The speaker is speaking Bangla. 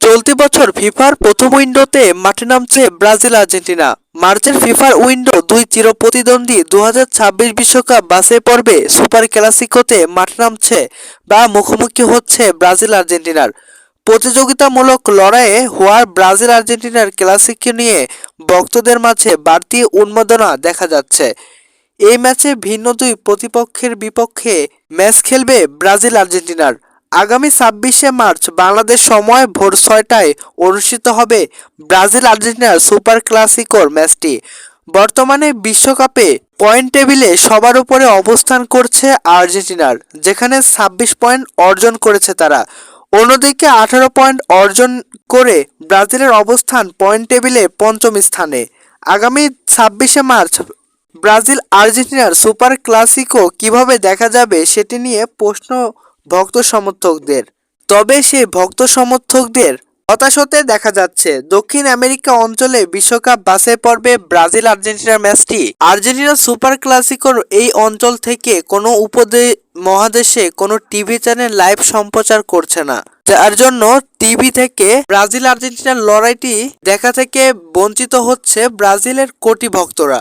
চলতি বছর ফিফার প্রথম উইন্ডোতে মাঠে নামছে ব্রাজিল আর্জেন্টিনা। মার্চের ফিফার উইন্ডো দুই চিরপ্রতিদ্বন্দ্বী দু হাজার বিশ্বকাপ বাছাই পর্বে সুপার ক্লাসিকোতে মাঠে নামছে বা মুখোমুখি হচ্ছে ব্রাজিল আর্জেন্টিনার। প্রতিযোগিতামূলক লড়াইয়ে হওয়ার ব্রাজিল আর্জেন্টিনার ক্লাসিককে নিয়ে ভক্তদের মাঝে বাড়তি উন্মাদনা দেখা যাচ্ছে। এই ম্যাচে ভিন্ন দুই প্রতিপক্ষের বিপক্ষে ম্যাচ খেলবে ব্রাজিল আর্জেন্টিনার। আগামী ছাব্বিশে মার্চ বাংলাদেশ সময় ভোর ছয়টায় অনুষ্ঠিত হবে ব্রাজিল আর্জেন্টিনার সুপার ক্লাসিকোর ম্যাচটি। বর্তমানে বিশ্বকাপে পয়েন্ট টেবিলে সবার উপরে অবস্থান করছে আর্জেন্টিনার, যেখানে ছাব্বিশ পয়েন্ট অর্জন করেছে তারা। অন্যদিকে আঠারো পয়েন্ট অর্জন করে ব্রাজিলের অবস্থান পয়েন্ট টেবিলে পঞ্চম স্থানে। আগামী ছাব্বিশে মার্চ ব্রাজিল আর্জেন্টিনার সুপার ক্লাসিকো কীভাবে দেখা যাবে সেটি নিয়ে প্রশ্ন ভক্ত সমর্থকদের তবে সেই ভক্ত সমর্থকদের হতাশ হতে দেখা যাচ্ছে, দক্ষিণ আমেরিকা অঞ্চলে বিশ্বকাপ বাছাই পর্বে ব্রাজিল আর্জেন্টিনার ম্যাচটি আর্জেন্টিনা সুপার ক্লাসিকোর এই অঞ্চল থেকে কোনো উপদে, মহাদেশে কোনো টিভি চ্যানেল লাইভ সম্প্রচার করছে না। যার জন্য টিভি থেকে ব্রাজিল আর্জেন্টিনার লড়াইটি দেখা থেকে বঞ্চিত হচ্ছে ব্রাজিলের কোটি ভক্তরা।